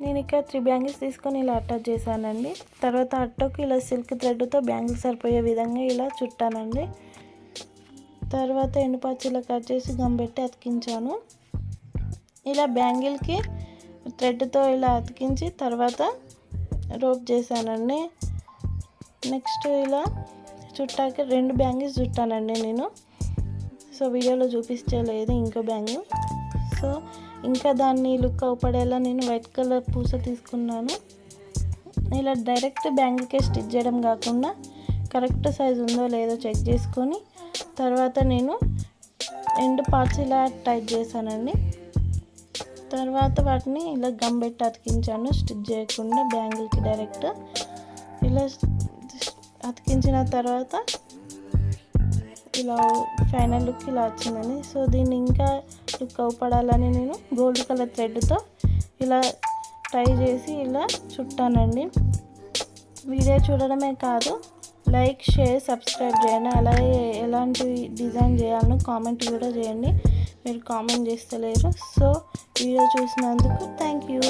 నేను ఇక్కడ three bangles తీసుకొని ఇలా అటాచ్ చేశానండి. తర్వాత అట్టకు ఇలా సిల్క్ థ్రెడ్తో బ్యాంగిల్స్ సరిపోయే విధంగా ఇలా చుట్టానండి. తర్వాత ఎండుపాచి కట్ చేసి గమ్ పెట్టి అతికించాను. ఇలా బ్యాంగిల్కి థ్రెడ్తో ఇలా అతికించి తర్వాత రోప్ చేశానండి. నెక్స్ట్ ఇలా చుట్టాకి రెండు బ్యాంగిల్స్ చుట్టానండి నేను. సో వీడియోలో చూపించలేదు ఇంకో బ్యాంగిల్. సో ఇంకా దాన్ని లుక్ అవపడేలా నేను వైట్ కలర్ పూస తీసుకున్నాను. ఇలా డైరెక్ట్ బ్యాంగిల్కే స్టిచ్ చేయడం కాకుండా కరెక్ట్ సైజ్ ఉందో లేదో చెక్ చేసుకొని తర్వాత నేను ఎండ్ పార్ట్స్ ఇలా టైట్ చేశానండి. తర్వాత వాటిని ఇలా గమ్ పెట్టి అతికించాను. స్టిచ్ చేయకుండా బ్యాంగిల్కి డైరెక్ట్ ఇలా అతికించిన తర్వాత ఇలా ఫైనల్ లుక్ ఇలా వచ్చిందని. సో దీన్ని ఇంకా లుక్ అవపడాలని నేను గోల్డ్ కలర్ థ్రెడ్తో ఇలా ట్రై చేసి ఇలా చుట్టానండి. వీడియో చూడడమే కాదు లైక్ షేర్ సబ్స్క్రైబ్ చేయండి. అలాగే ఎలాంటి డిజైన్ చేయాలనో కామెంట్ కూడా చేయండి. మీరు కామెంట్ చేస్తలేరు. సో వీడియో చూసినందుకు థ్యాంక్ యూ.